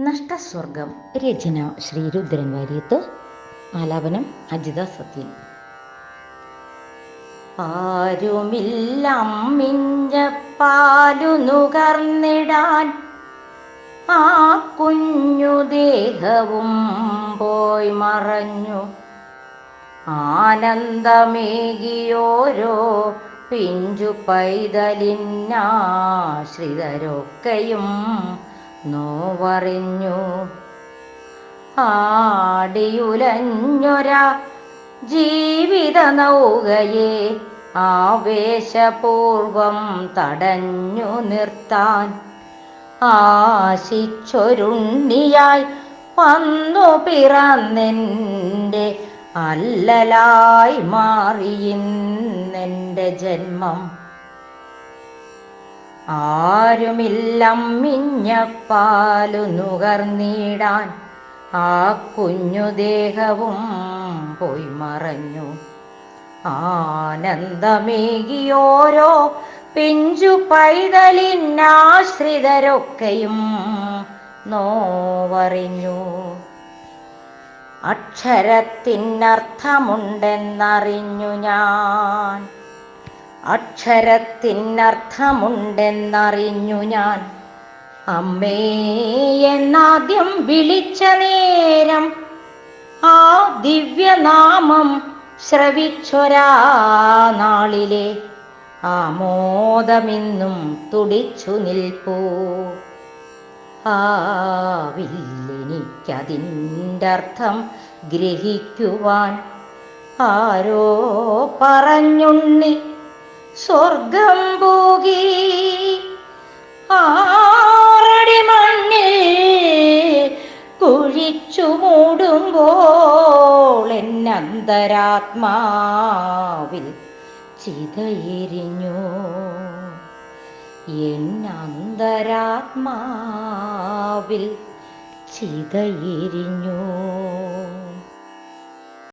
നഷ്ടസ്വർഗം. രചന ശ്രീ രുദ്രൻ വാര്യത്ത്. ആലാപനം അജിത സത്യൻ. ആരുമില്ലമ്മിഞ്ഞ പാലു നുകർന്നിടാൻ ആ കുഞ്ഞു ദേഹവും പോയി മറഞ്ഞു. ആനന്ദമേകിയോരോ പിഞ്ചു പൈതലിനാശ്രിതരൊക്കെയും നോവറിഞ്ഞു. ആടിയുലഞ്ഞൊരാ ജീവിത നൗകയെ ആവേശപൂർവം തടഞ്ഞു നിർത്താൻ ആശിച്ചൊരുണ്ണിയായി വന്നു പിറന്നെന്റെ അല്ലലായി മാറിയിന്നെന്റെ ജന്മം. ആരുമില്ലമ്മിഞ്ഞപ്പാലു നുകർന്നിടാൻ ആ കുഞ്ഞു ദേഹവും പോയി മറഞ്ഞു. ആനന്ദമേകിയോരോ പിഞ്ചു പൈതലിനാശ്രിതരൊക്കെയും നോവറിഞ്ഞു. അക്ഷരത്തിനർത്ഥമുണ്ടെന്നറിഞ്ഞു ഞാൻ. അക്ഷരത്തിനർത്ഥമുണ്ടെന്നറിഞ്ഞു ഞാൻ. അമ്മേ എന്നാദ്യം വിളിച്ച നേരം ആ ദിവ്യനാമം ശ്രവിച്ചൊരാ നാളിലെ. ആമോദമിന്നും തുടിച്ചു നിൽപ്പൂ. ആവില്ലെനിക്കതിന്റെ അർത്ഥം ഗ്രഹിക്കുവാൻ ആരോ പറഞ്ഞുണ്ണി സ്വർഗം പോകി ആറടി മണ്ണിൽ കുഴിച്ചു മൂടുമ്പോൾ എന്നന്തരാത്മാവിൽ ചിതയെരിഞ്ഞു. എന്നന്തരാത്മാവിൽ ചിതയെരിഞ്ഞു.